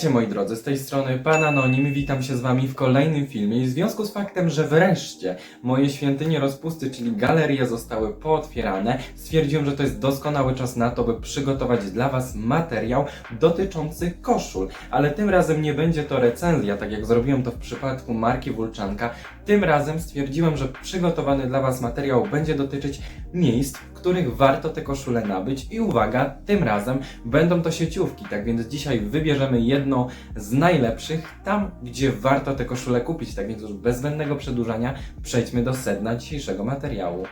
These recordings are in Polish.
Cześć moi drodzy, z tej strony Pan Anonim, witam się z Wami w kolejnym filmie i w związku z faktem, że wreszcie moje świątynie rozpusty, czyli galerie zostały pootwierane, stwierdziłem, że to jest doskonały czas na to, by przygotować dla Was materiał dotyczący koszul, ale tym razem nie będzie to recenzja, tak jak zrobiłem to w przypadku marki Wulczanka, tym razem stwierdziłem, że przygotowany dla Was materiał będzie dotyczyć miejsc, których warto te koszule nabyć i uwaga, tym razem będą to sieciówki, tak więc dzisiaj wybierzemy jedną z najlepszych tam, gdzie warto te koszule kupić, tak więc już bez zbędnego przedłużania przejdźmy do sedna dzisiejszego materiału.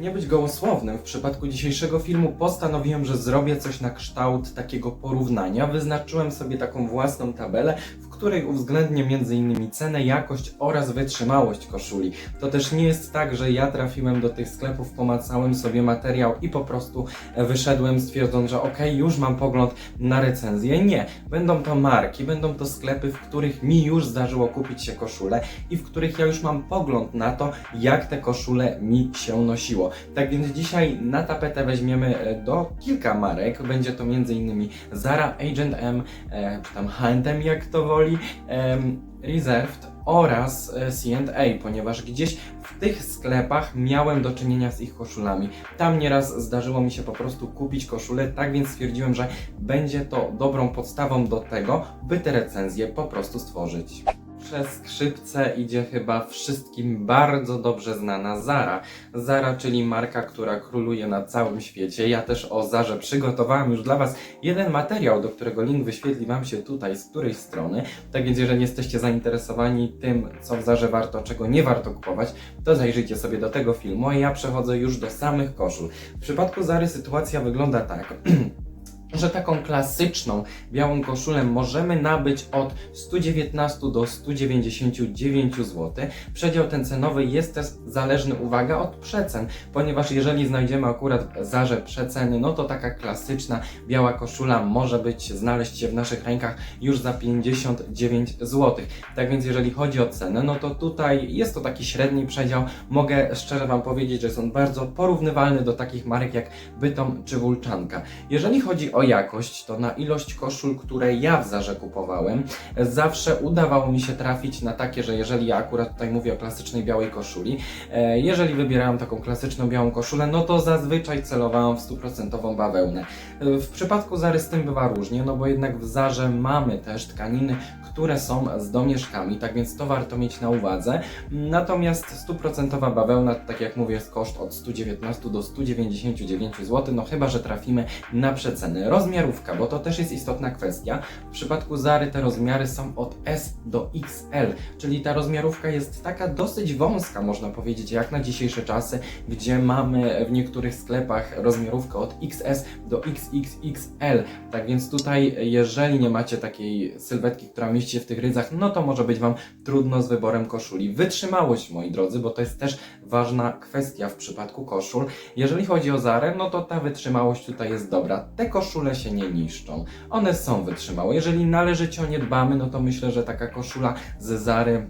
Nie być gołosłownym, w przypadku dzisiejszego filmu postanowiłem, że zrobię coś na kształt takiego porównania. Wyznaczyłem sobie taką własną tabelę, w której uwzględnię m.in. cenę, jakość oraz wytrzymałość koszuli. To też nie jest tak, że ja trafiłem do tych sklepów, pomacałem sobie materiał i po prostu e, wyszedłem stwierdząc, że ok, już mam pogląd na recenzję. Nie. Będą to marki, będą to sklepy, w których mi już zdarzyło kupić się koszule i w których ja już mam pogląd na to, jak te koszule mi się nosiło. Tak więc dzisiaj na tapetę weźmiemy e, do kilka marek. Będzie to m.in. Zara, H&M, e, czy tam H&M jak to woli, em, Reserved oraz e, C&A, ponieważ gdzieś w tych sklepach miałem do czynienia z ich koszulami. Tam nieraz zdarzyło mi się po prostu kupić koszulę, tak więc stwierdziłem, że będzie to dobrą podstawą do tego, by te recenzje po prostu stworzyć. Przez skrzypce idzie chyba wszystkim bardzo dobrze znana Zara. Zara, czyli marka, która króluje na całym świecie. Ja też o Zarze przygotowałem już dla Was jeden materiał, do którego link wyświetli Wam się tutaj z której strony. Tak więc, jeżeli jesteście zainteresowani tym, co w Zarze warto, czego nie warto kupować, to zajrzyjcie sobie do tego filmu, a ja przechodzę już do samych koszul. W przypadku Zary sytuacja wygląda tak. że taką klasyczną białą koszulę możemy nabyć od 119 do 199 zł. Przedział ten cenowy jest też zależny, uwaga, od przecen, ponieważ jeżeli znajdziemy akurat w Zarze przeceny, no to taka klasyczna biała koszula może być, znaleźć się w naszych rękach już za 59 zł. Tak więc jeżeli chodzi o cenę, no to tutaj jest to taki średni przedział. Mogę szczerze Wam powiedzieć, że jest on bardzo porównywalny do takich marek jak Bytom czy Wulczanka. Jeżeli chodzi o jakość, to na ilość koszul, które ja w Zarze kupowałem, zawsze udawało mi się trafić na takie, że jeżeli ja akurat tutaj mówię o klasycznej białej koszuli, e, jeżeli wybierałem taką klasyczną białą koszulę, no to zazwyczaj celowałem w stuprocentową bawełnę. E, W przypadku Zary z tym bywa różnie, no bo jednak w Zarze mamy też tkaniny, które są z domieszkami, tak więc to warto mieć na uwadze. Natomiast stuprocentowa bawełna, tak jak mówię, jest koszt od 119 do 199 zł, no chyba, że trafimy na przeceny. Rozmiarówka, bo to też jest istotna kwestia. W przypadku Zary te rozmiary są od S do XL, czyli ta rozmiarówka jest taka dosyć wąska, można powiedzieć, jak na dzisiejsze czasy, gdzie mamy w niektórych sklepach rozmiarówkę od XS do XXXL. Tak więc tutaj, jeżeli nie macie takiej sylwetki, która mieści się w tych rydzach, no to może być Wam trudno z wyborem koszuli. Wytrzymałość, moi drodzy, bo to jest też ważna kwestia w przypadku koszul. Jeżeli chodzi o Zarę, no to ta wytrzymałość tutaj jest dobra. Te koszule się nie niszczą. One są wytrzymałe. Jeżeli należycie o nie dbamy, no to myślę, że taka koszula z Zary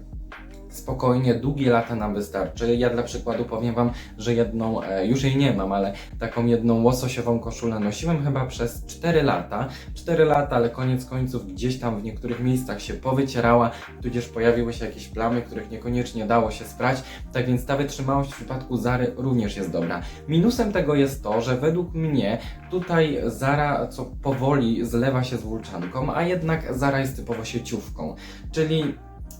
spokojnie, długie lata nam wystarczy. Ja dla przykładu powiem Wam, że jedną, e, już jej nie mam, ale taką jedną łososiową koszulę nosiłem chyba przez 4 lata. 4 lata, ale koniec końców gdzieś tam w niektórych miejscach się powycierała, tudzież pojawiły się jakieś plamy, których niekoniecznie dało się sprać. Tak więc ta wytrzymałość w przypadku Zary również jest dobra. Minusem tego jest to, że według mnie tutaj Zara co powoli zlewa się z Wulczanką, a jednak Zara jest typowo sieciówką. Czyli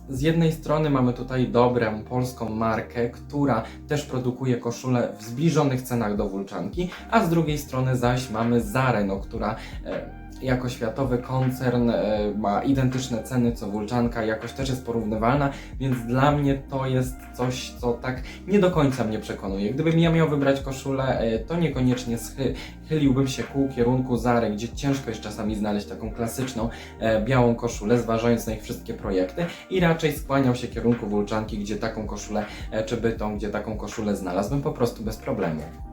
z jednej strony mamy tutaj dobrą polską markę, która też produkuje koszule w zbliżonych cenach do Wulczanki, a z drugiej strony zaś mamy Zarę, no, która e, jako światowy koncern e, ma identyczne ceny co Wulczanka, jakoś też jest porównywalna, więc dla mnie to jest coś, co tak nie do końca mnie przekonuje. Gdybym ja miał wybrać koszulę, e, to niekoniecznie schyliłbym się ku kierunku Zary, gdzie ciężko jest czasami znaleźć taką klasyczną e, białą koszulę, zważając na ich wszystkie projekty i raczej skłaniał się kierunku Wulczanki, gdzie taką koszulę, czy Bytą, gdzie taką koszulę znalazłbym po prostu bez problemu.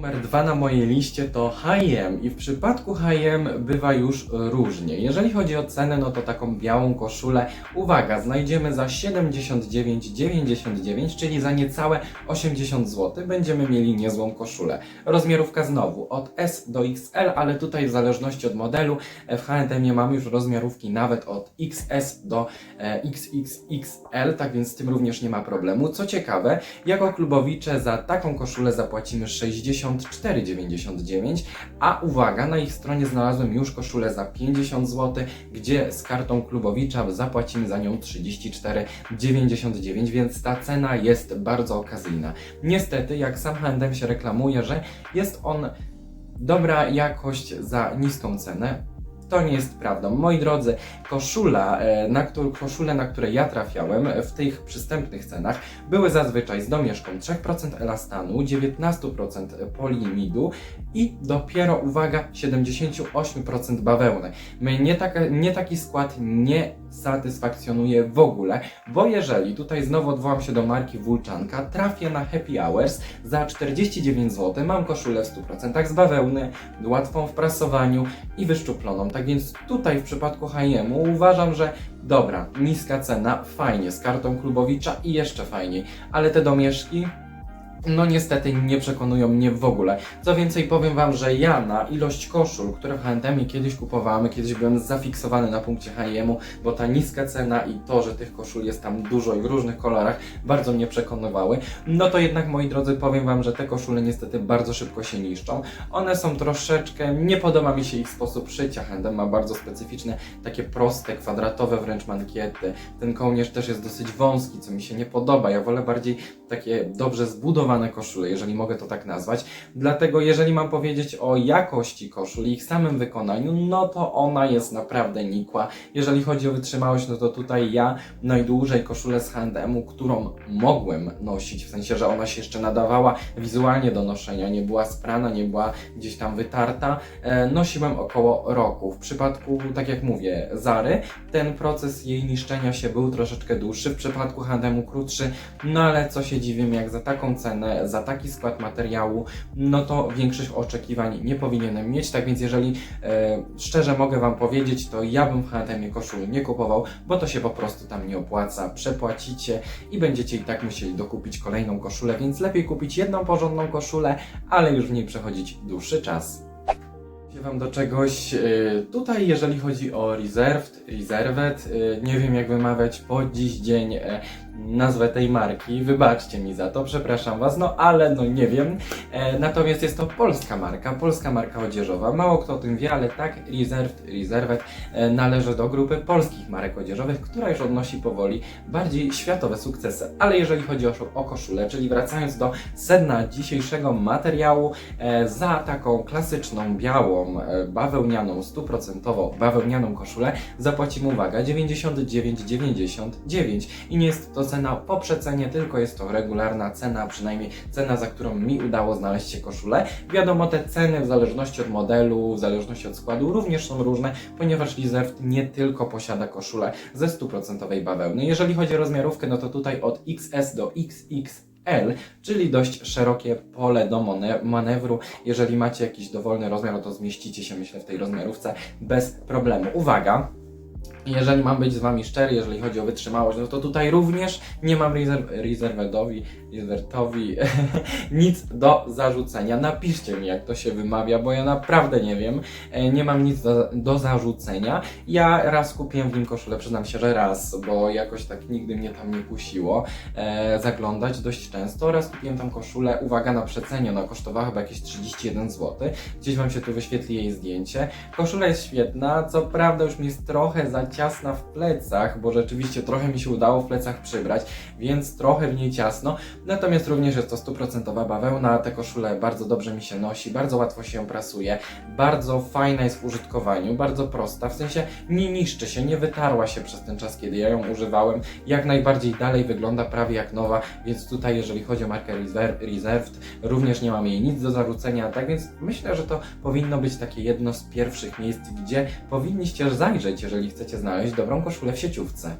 Numer dwa na mojej liście to H&M i w przypadku H&M bywa już różnie. Jeżeli chodzi o cenę, no to taką białą koszulę, uwaga, znajdziemy za 79,99, czyli za niecałe 80 zł będziemy mieli niezłą koszulę. Rozmiarówka znowu od S do XL, ale tutaj w zależności od modelu w H&M mamy już rozmiarówki nawet od XS do e, XXXL, tak więc z tym również nie ma problemu. Co ciekawe, jako klubowicze za taką koszulę zapłacimy 64,99, a uwaga, na ich stronie znalazłem już koszulę za 50 zł, gdzie z kartą klubowicza zapłacimy za nią 34,99, więc ta cena jest bardzo okazyjna. Niestety, jak sam H&M się reklamuje, że jest on dobra jakość za niską cenę, to nie jest prawdą. Moi drodzy, koszula, e, na któr, koszule, na które ja trafiałem e, w tych przystępnych cenach, były zazwyczaj z domieszką 3% elastanu, 19% polimidu i dopiero, uwaga, 78% bawełny. Mnie nie, taka, nie taki skład nie satysfakcjonuje w ogóle, bo jeżeli, tutaj znowu odwołam się do marki Wulczanka, trafię na Happy Hours za 49 zł, mam koszulę w 100% z bawełny, łatwą w prasowaniu i wyszczuploną. Tak więc tutaj w przypadku H&M uważam, że dobra, niska cena, fajnie, z kartą klubowicza i jeszcze fajniej, ale te domieszki no niestety nie przekonują mnie w ogóle. Co więcej, powiem Wam, że ja na ilość koszul, które w H&M kiedyś kupowałem, kiedyś byłem zafiksowany na punkcie H&M, bo ta niska cena i to, że tych koszul jest tam dużo i w różnych kolorach, bardzo mnie przekonywały. No to jednak, moi drodzy, powiem Wam, że te koszule niestety bardzo szybko się niszczą. One są troszeczkę, nie podoba mi się ich sposób szycia. H&M ma bardzo specyficzne, takie proste, kwadratowe wręcz mankiety. Ten kołnierz też jest dosyć wąski, co mi się nie podoba. Ja wolę bardziej takie dobrze zbudowane koszule, jeżeli mogę to tak nazwać. Dlatego, jeżeli mam powiedzieć o jakości koszul i ich samym wykonaniu, no to ona jest naprawdę nikła. Jeżeli chodzi o wytrzymałość, no to tutaj ja najdłużej koszulę z H&M, którą mogłem nosić, w sensie, że ona się jeszcze nadawała wizualnie do noszenia, nie była sprana, nie była gdzieś tam wytarta, e, nosiłem około roku. W przypadku, tak jak mówię, Zary, ten proces jej niszczenia się był troszeczkę dłuższy, w przypadku H&M krótszy, no ale co się dziwię, jak za taką cenę za taki skład materiału, no to większych oczekiwań nie powinienem mieć. Tak więc, jeżeli e, szczerze mogę Wam powiedzieć, to ja bym w H&M koszul nie kupował, bo to się po prostu tam nie opłaca. Przepłacicie i będziecie i tak musieli dokupić kolejną koszulę, więc lepiej kupić jedną porządną koszulę, ale już w niej przechodzić dłuższy czas. Idę Wam do czegoś. y, Tutaj, jeżeli chodzi o Reserved, Reserved, y, nie wiem jak wymawiać po dziś dzień e, nazwę tej marki. Wybaczcie mi za to, przepraszam Was, no ale no nie wiem. E, Natomiast jest to polska marka, polska marka odzieżowa. Mało kto o tym wie, ale tak, Reserved, Reserved e, należy do grupy polskich marek odzieżowych, która już odnosi powoli bardziej światowe sukcesy. Ale jeżeli chodzi o, o koszulę, czyli wracając do sedna dzisiejszego materiału, za taką klasyczną, białą, e, bawełnianą, stuprocentowo bawełnianą koszulę zapłacimy, uwaga, 99,99 i nie jest to cena po przecenie, tylko jest to regularna cena, przynajmniej cena, za którą mi udało znaleźć się koszulę. Wiadomo, te ceny w zależności od modelu, w zależności od składu również są różne, ponieważ Reserved nie tylko posiada koszulę ze stuprocentowej bawełny. Jeżeli chodzi o rozmiarówkę, no to tutaj od XS do XX L, czyli dość szerokie pole do manewru. Jeżeli macie jakiś dowolny rozmiar, no to zmieścicie się, myślę, w tej rozmiarówce bez problemu. Uwaga! Jeżeli mam być z Wami szczery, jeżeli chodzi o wytrzymałość, no to tutaj również nie mam rezerw- rezerwtowi nic do zarzucenia. Napiszcie mi, jak to się wymawia, bo ja naprawdę nie wiem. E, Nie mam nic do, do zarzucenia. Ja raz kupiłem w nim koszulę, przyznam się, że raz, bo jakoś tak nigdy mnie tam nie kusiło e, zaglądać dość często. Raz kupiłem tam koszulę, uwaga na przecenie, ona kosztowała chyba jakieś 31 zł. Gdzieś Wam się tu wyświetli jej zdjęcie. Koszula jest świetna, co prawda już mi jest trochę za ciasna w plecach, bo rzeczywiście trochę mi się udało w plecach przybrać, więc trochę w niej ciasno. Natomiast również jest to stuprocentowa bawełna, te koszule bardzo dobrze mi się nosi, bardzo łatwo się ją prasuje, bardzo fajna jest w użytkowaniu, bardzo prosta, w sensie nie niszczy się, nie wytarła się przez ten czas, kiedy ja ją używałem, jak najbardziej dalej wygląda prawie jak nowa, więc tutaj jeżeli chodzi o markę Reserv- Reserved, również nie mam jej nic do zarzucenia, tak więc myślę, że to powinno być takie jedno z pierwszych miejsc, gdzie powinniście zajrzeć, jeżeli chcecie znaleźć dobrą koszulę w sieciówce.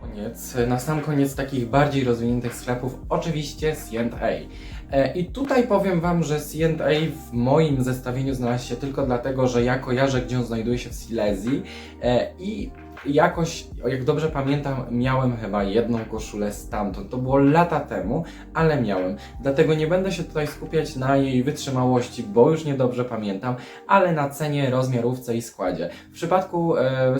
Koniec, na sam koniec takich bardziej rozwiniętych sklepów, oczywiście C&A. E, I tutaj powiem Wam, że C&A w moim zestawieniu znalazł się tylko dlatego, że ja kojarzę, gdzie on znajduje się w Silesii e, i jakoś, jak dobrze pamiętam, miałem chyba jedną koszulę stamtąd. To było lata temu, ale miałem. Dlatego nie będę się tutaj skupiać na jej wytrzymałości, bo już niedobrze pamiętam, ale na cenie, rozmiarówce i składzie. W przypadku e,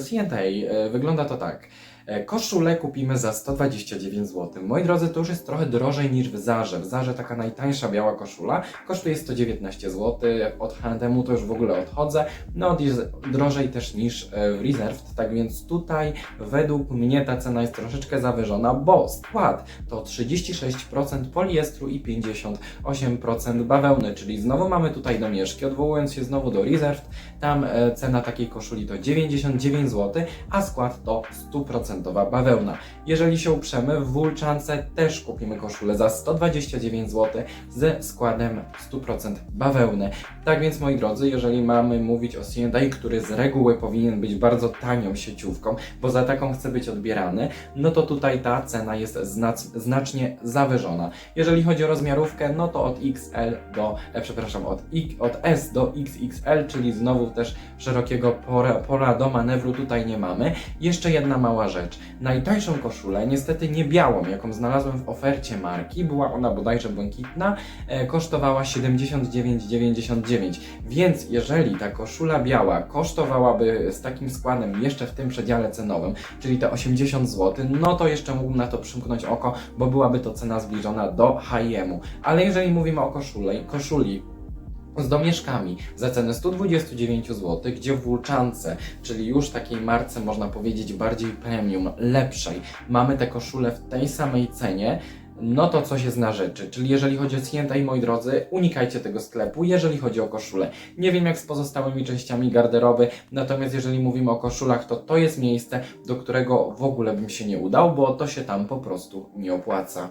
e, wygląda to tak. E, Koszulę kupimy za 129 zł. Moi drodzy, to już jest trochę drożej niż w Zarze. W Zarze taka najtańsza biała koszula kosztuje 119 zł. Od H&M to już w ogóle odchodzę. No jest drożej też niż e, w Reserved, tak więc tutaj według mnie ta cena jest troszeczkę zawyżona, bo skład to 36% poliestru i 58% bawełny, czyli znowu mamy tutaj domieszki. Odwołując się znowu do Reserved, tam e, cena takiej koszuli to 99 zł, a skład to 100% bawełna. Jeżeli się uprzemy, w Wulczance też kupimy koszulę za 129 zł ze składem 100% bawełny. Tak więc moi drodzy, jeżeli mamy mówić o C&A, który z reguły powinien być bardzo tanią sieciówką, bo za taką chce być odbierany, no to tutaj ta cena jest znac- znacznie zawyżona. Jeżeli chodzi o rozmiarówkę, no to od XL do, e, przepraszam, od, I, od S do XXL, czyli znowu też szerokiego pora, pola do manewru tutaj nie mamy. Jeszcze jedna mała rzecz. Najtańszą koszulę, niestety nie białą, jaką znalazłem w ofercie marki, była ona bodajże błękitna, e, kosztowała 79,99. Więc jeżeli ta koszula biała kosztowałaby z takim składem jeszcze w tym przedziale cenowym, czyli te 80 zł, no to jeszcze mógłbym na to przymknąć oko, bo byłaby to cena zbliżona do H&M-u. Ale jeżeli mówimy o koszuli, koszuli z domieszkami za cenę 129 zł, gdzie w Wulczance, czyli już takiej marce można powiedzieć bardziej premium, lepszej, mamy te koszule w tej samej cenie, no to coś jest na rzeczy. Czyli jeżeli chodzi o Sienta i moi drodzy, unikajcie tego sklepu, jeżeli chodzi o koszule. Nie wiem jak z pozostałymi częściami garderoby, natomiast jeżeli mówimy o koszulach, to to jest miejsce, do którego w ogóle bym się nie udał, bo to się tam po prostu nie opłaca.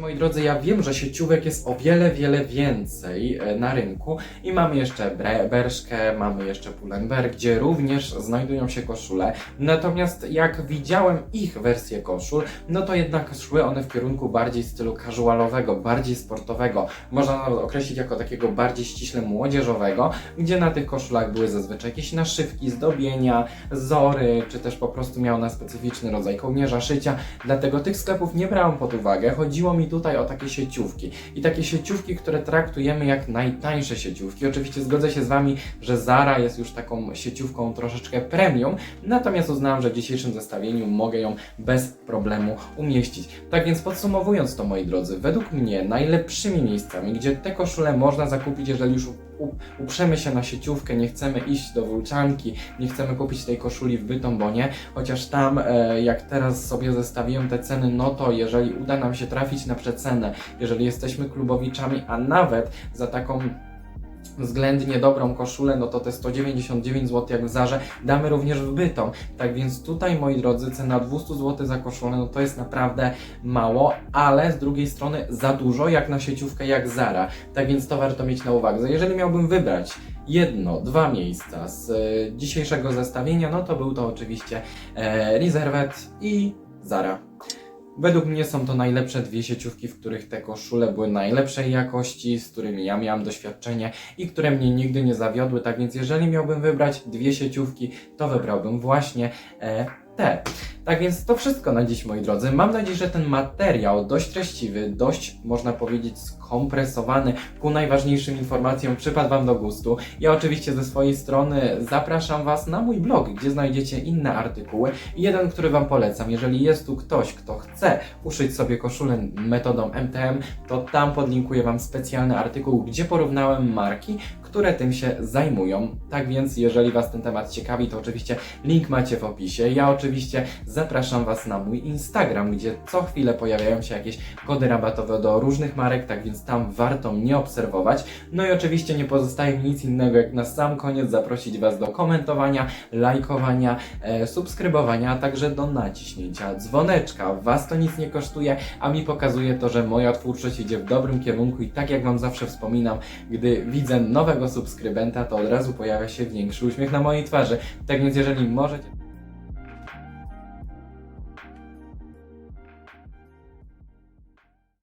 Moi drodzy, ja wiem, że sieciówek jest o wiele, wiele więcej e, na rynku i mamy jeszcze Berszkę, mamy jeszcze Pull&Bear, gdzie również znajdują się koszule. Natomiast jak widziałem ich wersję koszul, no to jednak szły one w kierunku bardziej stylu casualowego, bardziej sportowego. Można nawet określić jako takiego bardziej ściśle młodzieżowego, gdzie na tych koszulach były zazwyczaj jakieś naszywki, zdobienia, zory, czy też po prostu miał na specyficzny rodzaj kołnierza, szycia. Dlatego tych sklepów nie brałem pod uwagę. Chodziło mi tutaj o takie sieciówki. I takie sieciówki, które traktujemy jak najtańsze sieciówki. Oczywiście zgodzę się z Wami, że Zara jest już taką sieciówką troszeczkę premium, natomiast uznałem, że w dzisiejszym zestawieniu mogę ją bez problemu umieścić. Tak więc podsumowując to, moi drodzy, według mnie najlepszymi miejscami, gdzie te koszule można zakupić, jeżeli już uprzemy się na sieciówkę, nie chcemy iść do Wulczanki, nie chcemy kupić tej koszuli w Bytombonie, chociaż tam, e, jak teraz sobie zestawiłem te ceny, no to jeżeli uda nam się trafić na przecenę, jeżeli jesteśmy klubowiczami, a nawet za taką względnie dobrą koszulę, no to te 199 zł jak w Zarze damy również w Bytom. Tak więc tutaj, moi drodzy, cena 200 zł za koszulę, no to jest naprawdę mało, ale z drugiej strony za dużo jak na sieciówkę jak Zara. Tak więc to warto mieć na uwadze. Jeżeli miałbym wybrać jedno, dwa miejsca z e, dzisiejszego zestawienia, no to był to oczywiście e, i Zara. Według mnie są to najlepsze dwie sieciówki, w których te koszule były najlepszej jakości, z którymi ja miałam doświadczenie i które mnie nigdy nie zawiodły. Tak więc, jeżeli miałbym wybrać dwie sieciówki, to wybrałbym właśnie e, te. Tak więc to wszystko na dziś, moi drodzy. Mam nadzieję, że ten materiał dość treściwy, dość można powiedzieć skompresowany ku najważniejszym informacjom przypadł Wam do gustu. Ja oczywiście ze swojej strony zapraszam Was na mój blog, gdzie znajdziecie inne artykuły. I jeden, który Wam polecam, jeżeli jest tu ktoś, kto chce uszyć sobie koszulę metodą MTM, to tam podlinkuję Wam specjalny artykuł, gdzie porównałem marki, które tym się zajmują. Tak więc, jeżeli Was ten temat ciekawi, to oczywiście link macie w opisie. Ja oczywiście zapraszam Was na mój Instagram, gdzie co chwilę pojawiają się jakieś kody rabatowe do różnych marek, tak więc tam warto mnie obserwować. No i oczywiście nie pozostaje mi nic innego, jak na sam koniec zaprosić Was do komentowania, lajkowania, e, subskrybowania, a także do naciśnięcia dzwoneczka. Was to nic nie kosztuje, a mi pokazuje to, że moja twórczość idzie w dobrym kierunku i tak jak Wam zawsze wspominam, gdy widzę nowego subskrybenta, to od razu pojawia się większy uśmiech na mojej twarzy. Tak więc jeżeli możecie...